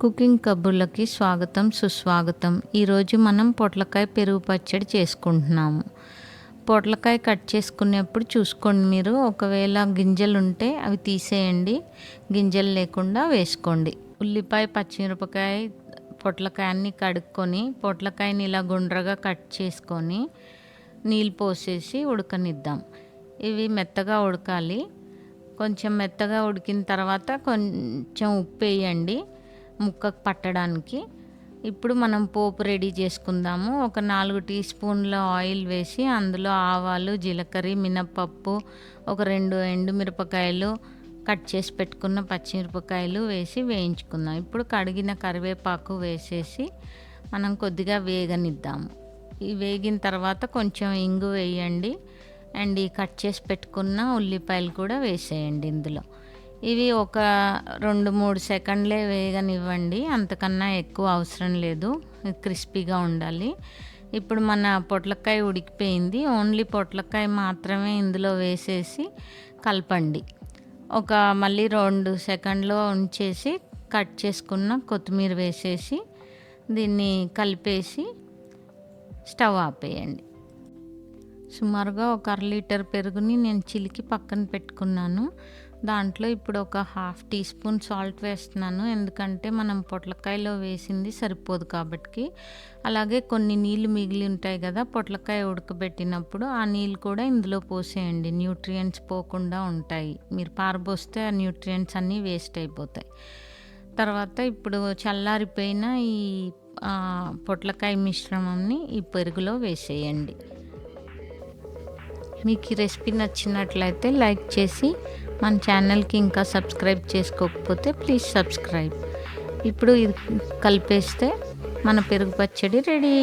Cooking కబుర్లకి స్వాగతం సుస్వాగతం. ఈరోజు మనం పొట్లకాయ పెరుగు పచ్చడి చేసుకుంటున్నాము. పొట్లకాయ కట్ చేసుకునేప్పుడు చూసుకోండి మీరు. ఒకవేళ గింజలు ఉంటే అవి తీసేయండి. గింజలు లేకుండా వేసుకోండి. ఉల్లిపాయ పచ్చిమిరపకాయ పొట్లకాయ అన్నీ కడుక్కొని పొట్లకాయని ఇలా గుండ్రగా కట్ చేసుకొని నీళ్ళు పోసేసి ఉడకనిద్దాం. ఇవి మెత్తగా ఉడకాలి. కొంచెం మెత్తగా ఉడికిన తర్వాత కొంచెం ఉప్పు వేయండి. ముక్కకు పట్టడానికి. ఇప్పుడు మనం పోపు రెడీ చేసుకుందాము. ఒక నాలుగు టీ స్పూన్ల ఆయిల్ వేసి అందులో ఆవాలు జీలకర్ర మినప్పప్పు ఒక రెండు ఎండుమిరపకాయలు కట్ చేసి పెట్టుకున్న పచ్చిమిరపకాయలు వేసి వేయించుకుందాం. ఇప్పుడు కడిగిన కరివేపాకు వేసేసి మనం కొద్దిగా వేగనిద్దాము. ఈ వేగిన తర్వాత కొంచెం ఇంగు వేయండి. అండ్ ఈ కట్ చేసి పెట్టుకున్న ఉల్లిపాయలు కూడా వేసేయండి ఇందులో. ఇవి ఒక రెండు మూడు సెకండ్లే వేగనివ్వండి. అంతకన్నా ఎక్కువ అవసరం లేదు. క్రిస్పీగా ఉండాలి. ఇప్పుడు మన పొట్లకాయ ఉడికిపోయింది. ఓన్లీ పొట్లకాయ మాత్రమే ఇందులో వేసేసి కలపండి. ఒక మళ్ళీ రెండు సెకండ్లో ఉంచేసి కట్ చేసుకున్న కొత్తిమీర వేసేసి దీన్ని కలిపేసి స్టవ్ ఆపేయండి. సుమారుగా ఒక అర లీటర్ పెరుగుని నేను చిలికి పక్కన పెట్టుకున్నాను. దాంట్లో ఇప్పుడు ఒక హాఫ్ టీ స్పూన్ సాల్ట్ వేస్తున్నాను. ఎందుకంటే మనం పొట్లకాయలో వేసింది సరిపోదు కాబట్టి అలాగే కొన్ని నీళ్ళు మిగిలి ఉంటాయి కదా పొట్లకాయ ఉడకబెట్టినప్పుడు ఆ నీళ్ళు కూడా ఇందులో పోసేయండి. న్యూట్రియంట్స్ పోకుండా ఉంటాయి. మీరు పారబోస్తే ఆ న్యూట్రియంట్స్ అన్నీ వేస్ట్ అయిపోతాయి. తర్వాత ఇప్పుడు చల్లారిపోయిన ఈ పొట్లకాయ మిశ్రమంని ఈ పెరుగులో వేసేయండి. మీకు ఈ రెసిపీ నచ్చినట్లయితే లైక్ చేసి మన ఛానల్కి ఇంకా సబ్స్క్రైబ్ చేసుకోకపోతే ప్లీజ్ సబ్స్క్రైబ్. ఇప్పుడు ఇది కలిపేస్తే మన పెరుగు పచ్చడి రెడీ.